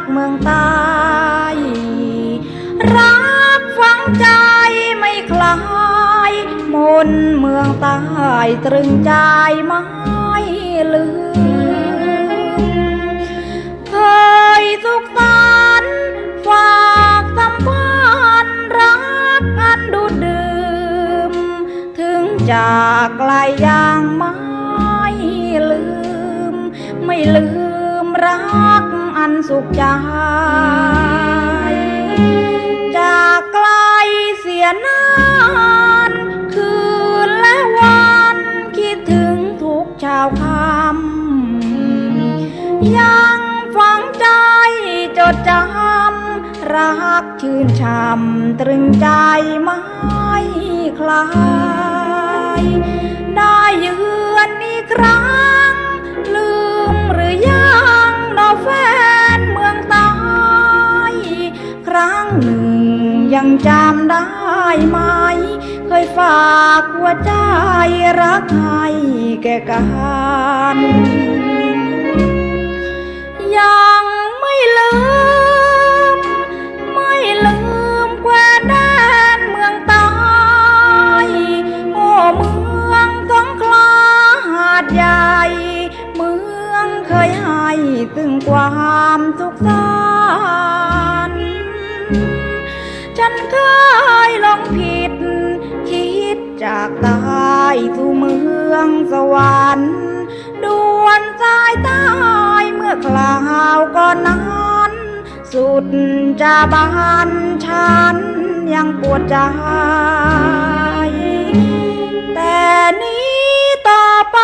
กเมืองใต้รักฝังใจไม่คลายมนต์เมืองใต้ตรึงใจไม่ลืมเคยสุขสันต์ฝากสัมพันธ์รักกันดูดดื่ม ถึงจากไกลยังไม่ลืม ไม่ลืมรัก สุขใจจากไกลเสียนานคืนและวันคิดถึงทุกช้าคำยังฝังใจจดจำรักชื่นช่ำตรึงใจไม่คลาย ได้ยือนอีกครั้ง รั้งหนึ่ง ยังจำได้ไหม เคยฝากหัวใจรักให้แก่กันยังไม่ลืม ไม่ลืมแควแดนเมืองใต้โอ้เมืองสงขลาหาดใหญ่ เมืองเคยให้ตึงความสุขสันต์ ฉันเคยลองผิด คิดจากใต้สู่เมืองสวรรค์ดวนสายใต้เมื่อคราวก่อนนั้น สุดจะบานฉันยังปวดใจ แต่นี้ต่อไป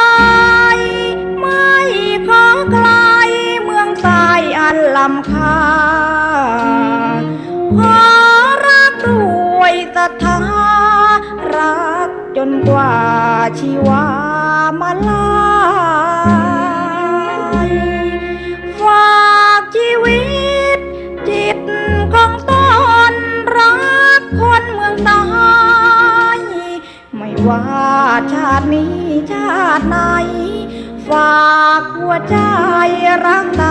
ไม่ขอไกลเมืองใต้อันลำคา นกว่าชีวามาลายฝากชีวิต จิตของตนรักคนเมืองใต้ไม่ว่าชาตินี้ชาติไหน ฝากหัวใจรักต